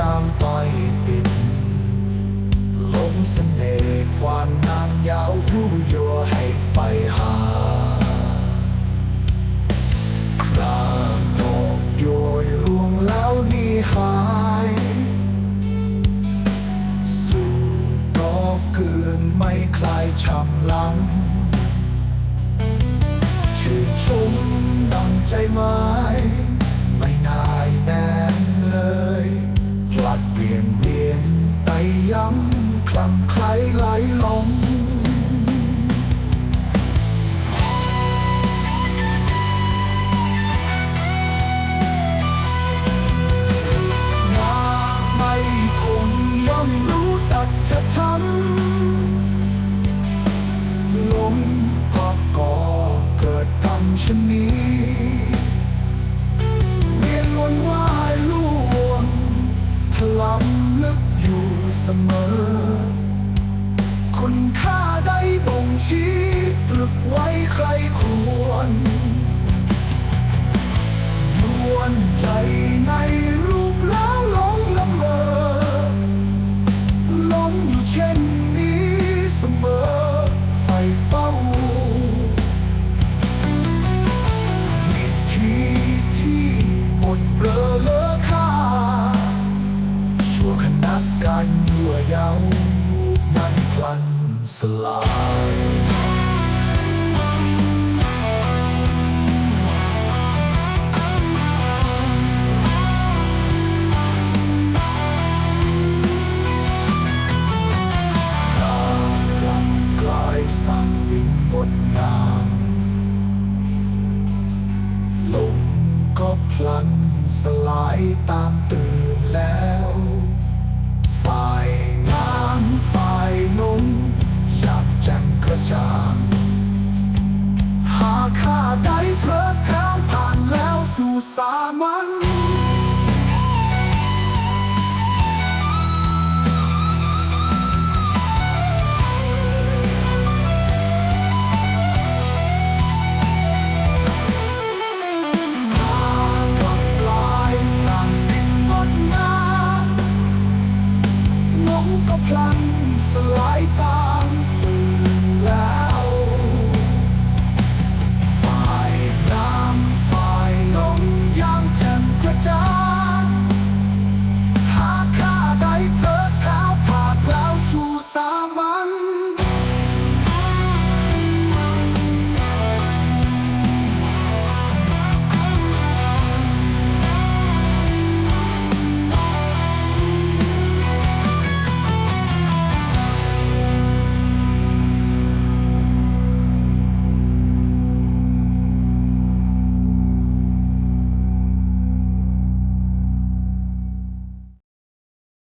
ตามต่อยติดลงเสน่ห์ความงามยาวรู้ยัวให้ไฟหาครางโนกโยยรวงแล้วนี่หาย สู่ดอกเกินไม่คลายช้ำลังชื่นชมดังใจม้ไไหลลงงาไม่คงย่อมรู้สัจธรรมลมก็ก่อเกิดทำชนนี้เวียนวนว่ายล่วงถลำลึกอยู่เสมอ ไว้ใครควรนวลใจในรูปแล้วหลงละเมอหลงอยู่เช่นนี้เสมอไฟเฝ้าวิธีที่หมดเบลอเลอค่าชั่วขณะการยั่วเย้านั้นพลันสลาย ตามตื่